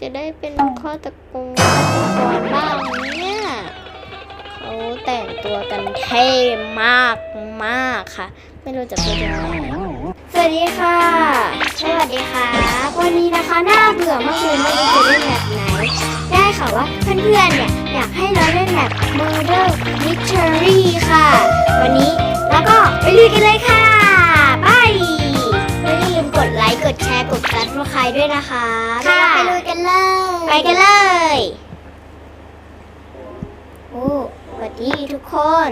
จะได้เป็นข้อตะกงฆาตกรบ้างเนี่ยเขาแต่งตัวกันเท่มากมากค่ะ ไม่รู้จะพูดยังไงสวัสดีค่ะ สวัสดีค่ะ วันนี้นะคะน่าเบื่อมากเลยไม่รู้จะเล่นแบบไหน ได้ค่ะว่าเพื่อนๆเนี่ยอยากให้เราเล่นแบบ Murder Mystery ค่ะ วันนี้แล้วก็ไปลุยกันเลยค่ะ กดไลค์ กดแชร์ กด subscribe ด้วยนะคะค่ะไปลุยกันเลย ไปกันเลย โอ้สวัสดีทุกคน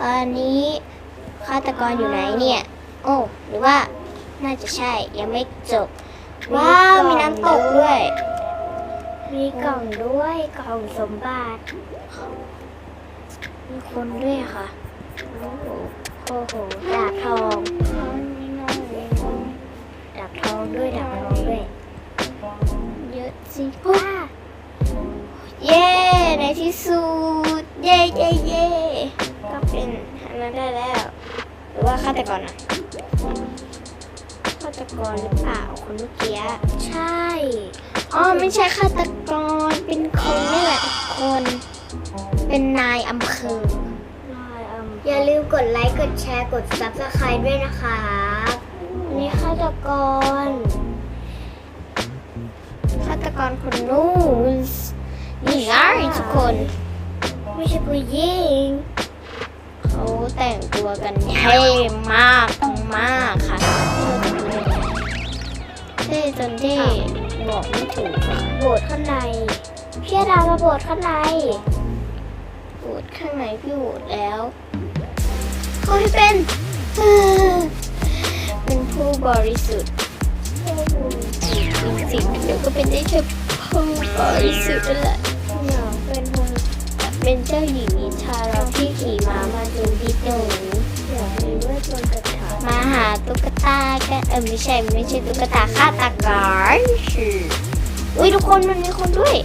ตอนนี้ฆาตกรอยู่ไหนเนี่ย โอ้ หรือว่าน่าจะใช่ ยังไม่จบ ว้าว มีน้ำตกด้วย มีกล่องด้วยกล่องสมบัติ มีคนด้วยค่ะ โอ้โหโอ้โหดาบทอง ดาบทองด้วยดาบทองด้วย เยอะสิว้าเย้ในที่สุด เย้เย้เย้ก็เป็นอันนั้นได้แล้วหรือว่าฆาตกรอะฆาตกรหรือเปล่าคนเมื่อกี้ใช่อ๋อไม่ใช่ฆาตกรเป็นคนนี่แหละทุกคน เป็นนายอำเภออย่าลืมกดไลค์ กดแชร์ กด subscribe ด้วยนะคะ นี่ฆาตกร ฆาตกรคนนู้นนี่ไงทุกคน ไม่ใช่ผู้หญิง เขาแต่งตัวกันเท่มากมากค่ะเท่จนที่บอกไม่ถูกค่ะโบสถ์ข้างใน พี่ดาวมาโบสถ์ข้างในโบสถ์ข้างในพี่โบสถ์แล้วเขาให้เป็นเอ่อเป็นผู้ บริสุทธิ์จริงๆเดี๋ยวก็เป็นได้แค่ผู้บริสุทธิ์นั่นแหละหนูเป็นคนเป็นเจ้าหญิงนิทราเราที่ขี่ม้ามาดูพี่หนูอยากมีเวมนกระถามาหาตุ๊กตากันเออไม่ใช่ไม่ใช่ตุ๊กตาฆาตกรอุ้ยทุกคนมันมีคนด้วย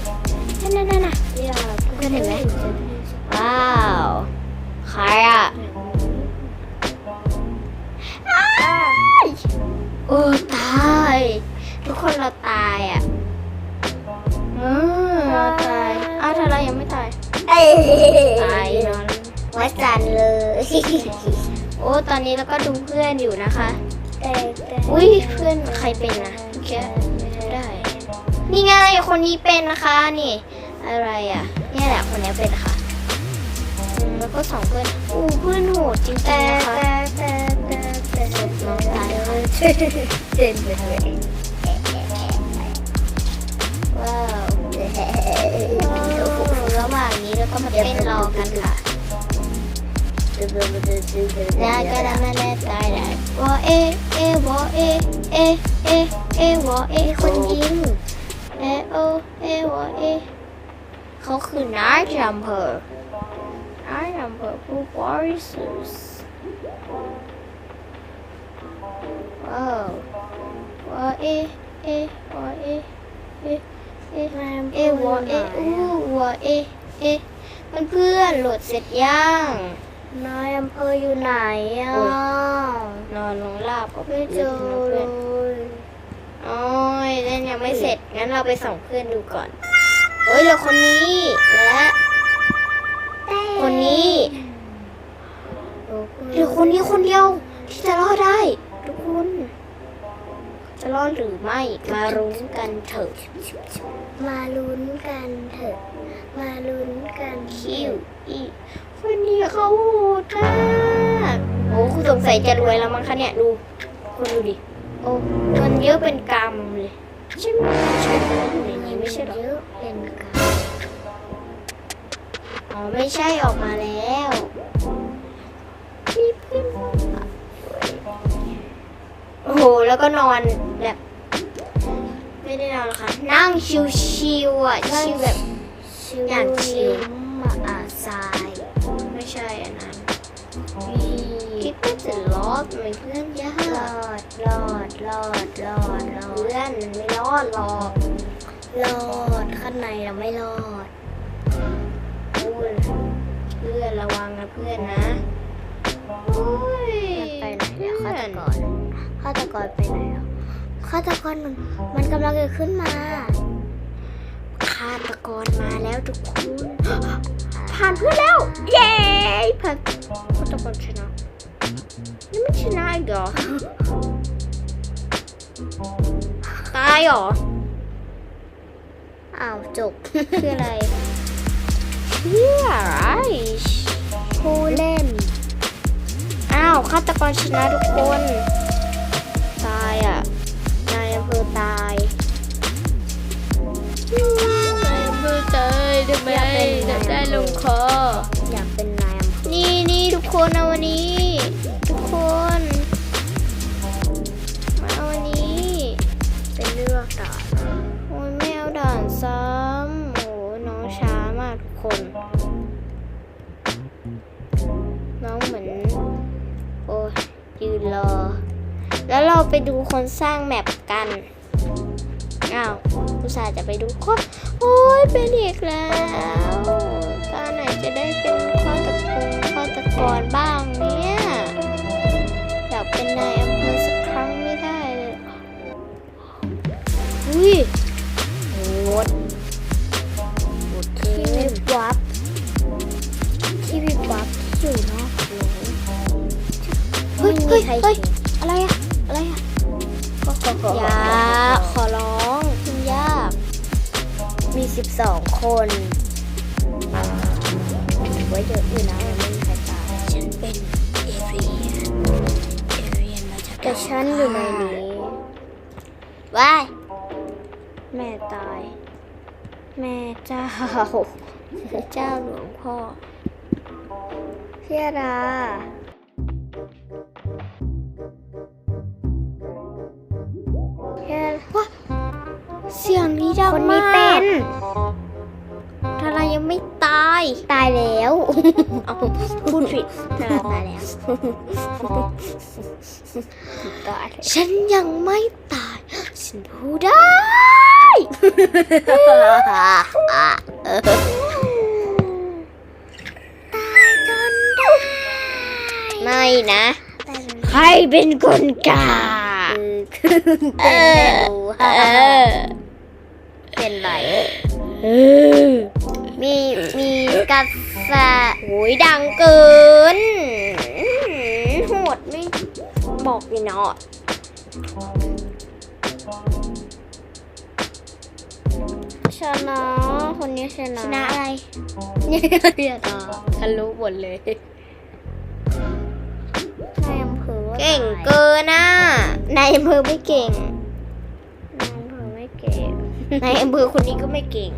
นั่นนั่นนั่นน่ะทุกคนเห็นไหมว้าวใครอะ โอ้ตาย ทุกคนเราตายอะอืมเราตายอ้าวถ้าเรายังไม่ตายตายนอนวัดจันทร์เลย โอ้ ตอนนี้เราก็ดูเพื่อนอยู่นะคะอุ้ยเพื่อนใครเป็นนะแค่ไม่ได้ นี่ไงคนนี้เป็นนะคะนี่ อะไรอะ เนี่ยแหละคนนี้เป็นค่ะอืมแล้วก็สองเพื่อนอู้เพื่อนโหดจริงๆนะคะน้องตายค่ะ เต้นไปเลยว้าวระหว่างนี้เราก็มาเต้นรอกันค่ะนาก็ได้มาแน่ใจได้วอเอเอวอเอเอเอเอวอเอคนยิงเอโอเอวอเอเขาคือนายจัมเพอร์นายจั ว้าววอเอเอวอเอเอเอเอวอเออู้วอเอเอเพื่อนโหลดเสร็จยังนายอำเภออยู่ไหนอะนอนลงลาบกับไม่เจอเลยโอ้ยเล่นยังไม่เสร็จงั้นเราไปส่องเพื่อนดูก่อนเฮ้ยเหลือคนนี้และคนนี้เหลือคนนี้คนเดียวที่จะรอดได้ ทุกคน จะรอดหรือไม่มารุ้นกันเถอะ มาลุ้นกันเถอะ มาลุ้นกันคิวอีคนนี้เขาโหดมากโอ้คุณสงสัยจะรวยแล้วมั้งคะเนี่ยดูคุณดูดิ โอ้มันเยอะเป็นกำเลยใช่ไหมใช่ไหมอย่างนี้ไม่ใช่หรอเยอะเป็นกันอ๋อไม่ใช่ออกมาแล้ว แล้วก็นอนแบบ ไม่ได้นอนหรอกค่ะ นั่งชิวๆอะชิวแบบชิวอย่างชิวมาอาทรายไม่ใช่อันนั้นคิดว่าจะรอดไหมเพื่อนยารอดรอดรอดรอดรอดเพื่อนไม่รอดหรอกรอดข้างในเราไม่รอดพูดเพื่อนระวังนะเพื่อนนะโอ้ย กรไปไหนแล้วฆาตกรมันมันกำลังจะขึ้นมาาตกรมาแล้วทุกคนผ่านเพื่อนแล้ว เย้ผ่านฆาตกรชนะยังไม่ชนะอีกเหรอตายเหรออ้าวจบคืออะไรเพื่ออะไรผู้เล่น อ้าวฆาตกรชนะทุกคน ตายนายอเตายทำไมอยากเป็นนายอำเภอได้ลงคอ อยากเป็นนายอำเภอนี่นี่ทุกคนเอาวันนี้ ทุกคน มาเอาวันนี้เป็นเลือกด่านโอ้ยไม่เอาด่านซ้ำโอ้ยน้องช้ามากทุกคน น้องเหมือน โอ้ยยืนรอ แล้วเราไปดูคนสร้างแมปกัน อ้าวอุตส่าห์จะไปดูคนโอ้ยเป็นอีกแล้วตอนไหนจะได้เป็นข้อตะกงข้อตะกรบ้างเนี่ยอยากเป็นนายอำเภอสักครั้งไม่ได้เลยอุ้ยโหดโหดที่วิบวับที่วิบวับที่อยู่นอกโลกเฮ้ยเฮ้ยเฮ้ยอะไรอะอะไรอะก็ขอขออย่า 12 คนถือว่าเยอะอยู่นะไม่มีใครตายฉันเป็นเอเรียนเอเรียนมาจากแต่ฉันอยู่ในนี้ว้ายแม่ตาย แม่เจ้าเจ้าหลวงพ่อเชียดา เสียงนี้ดังคนมานี้กเป็นทารายังไม่ตาย ตายแล้วเอาพูดผิดทาราตายแล้วตายฉันยังไม่ตาย ฉันพูดได้ตายจนได้ไม่นะตายจนใครเป็นคนกล้าเออ เป็นแม่ดูเออเป็นไรเออมีมีกาแฟโหยดังเกินอื้อหือโหดไม่บอกเลยเนาะชนะคนนี้ชนะชนะอะไรเนี่ยเรียดาฉันรู้หมดเลยนายอำเภอเก่งเกินน่ะนายอำเภอไม่เก่ง นายอำเภอคนนี้ก็ไม่เก่ง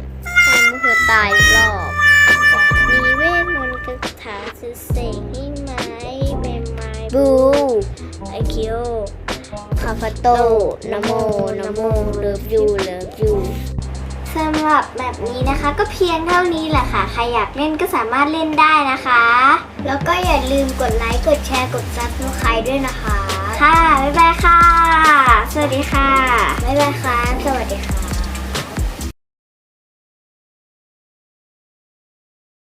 นายอำเภอตายอีกรอบ มีเวทมนต์คาถาสื่อเสกให้ไม้เป็นไม้บูไอคิวคาฟาโตนะโมนะโมเลิฟยูเลิฟยูสำหรับแบบนี้นะคะก็เพียงเท่านี้แหละค่ะ ใครอยากเล่นก็สามารถเล่นได้นะคะ แล้วก็อย่าลืมกดไลค์กดแชร์กดซับสไครต์ด้วยนะคะ ค่ะ บ๊ายบายค่ะ สวัสดีค่ะ บ๊ายบายค่ะ สวัสดีค่ะ